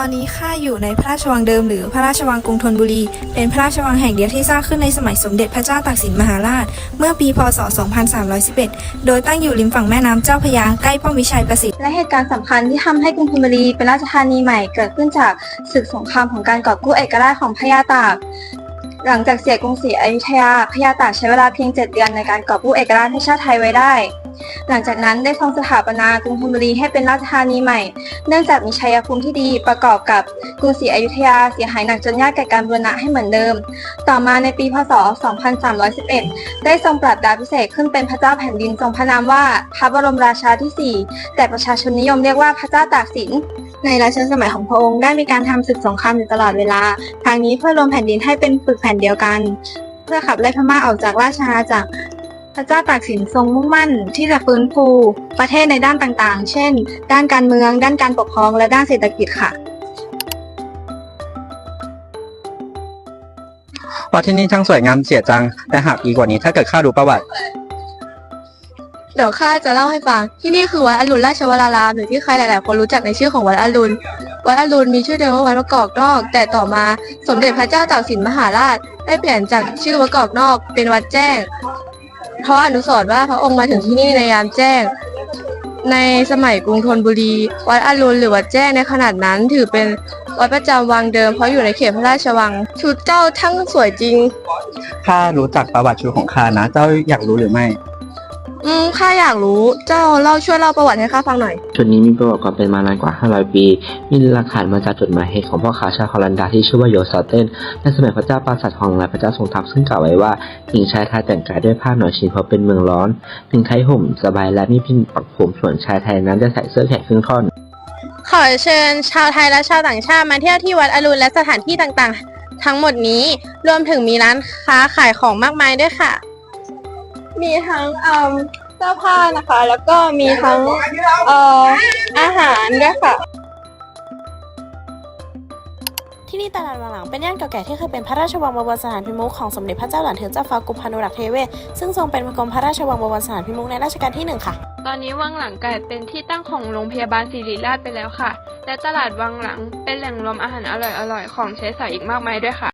อนนี้ข้าอยู่ในพระราชวังเดิมหรือพระราชวังกรุงธนบุรี เป็นพระราชวังแห่งเดียวที่สร้างขึ้นในสมัยสมเด็จพระเจ้าตากสินมหาราช เมื่อปีพศ 2311 โดยตั้งอยู่ริมฝั่งแม่น้ำเจ้าพระยาใกล้ป้อมวิชัยประสิทธิ์ และเหตุการณ์สำคัญที่ทำให้กรุงธนบุรีเป็นราชธานีใหม่เกิดขึ้นจากศึกสงครามของการกอบกู้เอกราชของพระยาตากหลังจากเสียกรุงศรีอยุธยาพระยาตากใช้เวลาเพียง 7 เดือนในการกอบกู้เอกราชให้ชาติไทยไว้ได้ หลังจากนั้นได้ทรงสถาปนากรุงธนบุรีให้เป็นราชธานีใหม่ เนื่องจากมีชัยภูมิที่ดีประกอบกับกรุงศรีอยุธยาเสียหายหนักจนยากแก่การบูรณะให้เหมือนเดิม ต่อมาในปีพศ 2311 ได้ทรงปรับดาพิเศษขึ้นเป็นพระเจ้าแผ่นดินทรงพระนามว่าพระบรมราชาที่ 4 แต่ประชาชนนิยมเรียกว่าพระเจ้าตากสินในรัชสมัยของพระองค์ได้มีการทำศึกสงครามอยู่ตลอดเวลา ทางนี้เพื่อรวมแผ่นดินให้เป็นปึกแผ่นเดียวกัน เพื่อขับไล่พม่าออกจากราชอาณาจักร พระเจ้าตากสินทรงมุ่งมั่นที่จะฟื้นฟูประเทศในด้านต่างๆ เช่น ด้านการเมือง ด้านการปกครอง และด้านเศรษฐกิจค่ะ ว่าที่นี่ช่างสวยงามเสียจัง แต่หากดีกว่านี้ถ้าเกิดข้ารู้ประวัติ เดี๋ยวข้าจะเล่าให้ฟัง ที่นี่คือวัดอรุณราชวรารามหรือที่ใครหลายๆ คนรู้จักในชื่อของวัดอรุณ วัดอรุณมีชื่อเดิมว่าวัดมะกอกนอก แต่ต่อมาสมเด็จพระเจ้าตากสินมหาราช ได้เปลี่ยนจากชื่อวัดกอกนอก เป็นวัดแจ้งเพราะอนุสรณ์ว่าพระองค์มาถึงที่นี่ในยามแจ้ง ในสมัยกรุงธนบุรี วัดอรุณหรือวัดแจ้งในขนาดนั้นถือเป็นวัดประจำวังเดิมเพราะอยู่ในเขตพระราชวัง ชุดเจ้าทั้งสวยจริง ข้ารู้จักประวัติชุดของข้านะ เจ้าอยากรู้หรือไม่ อืมข้าอยากรู้เจ้าเล่าช่วยเล่าประวัติให้ข้าฟังหน่อยชุดนี้มีประวัติความเป็นมานานกว่า 500 ปี มีหลักฐานมาจากจดหมายเหตุของพ่อค้าชาวฮอลันดาที่ชื่อว่าโยซอเตนในสมัยพระเจ้าปราสาททองและพระเจ้าทรงทัพซึ่งกล่าวไว้ว่าหญิงชายไทยแต่งกายด้วยผ้าหน่อยชิ้นเพราะเป็นเมืองร้อนหญิงไทยห่มสบายและมีพินปักผมส่วนชายไทยนั้นจะใส่เสื้อแขนครึ่งท่อน ขอเชิญชาวไทยและชาวต่างชาติมาเที่ยวที่วัดอรุณและสถานที่ต่างๆ ทั้งหมดนี้รวมถึงมีร้านค้าขายของมากมายด้วยค่ะ มีทั้งเอ่อเสื้อผ้านะคะ แล้วก็มีทั้งเอ่ออาหารด้วยค่ะ ที่นี่ตลาดวังหลังเป็นย่านเก่าแก่ที่เคยเป็นพระราชวังบวรสถานพิมุขของสมเด็จพระเจ้าหลานเธอเจ้าฟ้ากรมพานุรักษ์เทเวศซึ่งทรงเป็นกรมพระราชวังบวรสถานพิมุขในรัชกาลที่หนึ่งค่ะ ตอนนี้วังหลังกลายเป็นที่ตั้งของโรงพยาบาลศิริราชไปแล้วค่ะ และตลาดวังหลังเป็นแหล่งรวมอาหารอร่อยๆของใช้สอยอีกมากมายด้วยค่ะ